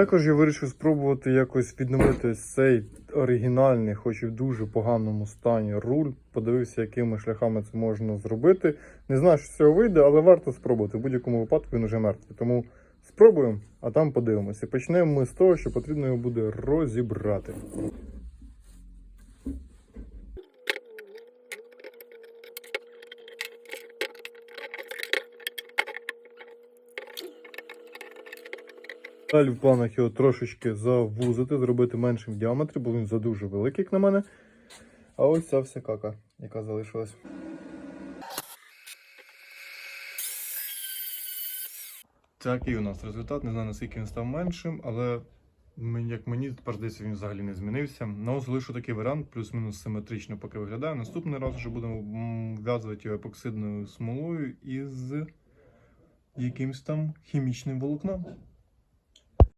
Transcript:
Також я вирішив спробувати якось відновити цей оригінальний, хоч і в дуже поганому стані руль. Подивився, якими шляхами це можна зробити. Не знаю, що з цього вийде, але варто спробувати. В будь-якому випадку він уже мертвий. Тому спробуємо, а там подивимося. Почнемо ми з того, що потрібно його буде розібрати. Далі в планах його трошечки завузити, зробити меншим в діаметрі, бо він задуже великий, як на мене. А ось ця вся кака, яка залишилась. Такий у нас результат. Не знаю, наскільки він став меншим, але як мені тепер здається, він взагалі не змінився. Ну, залишу такий варіант, плюс-мінус симетрично поки виглядає. Наступний раз вже будемо в'язувати його епоксидною смолою із якимсь там хімічним волокном.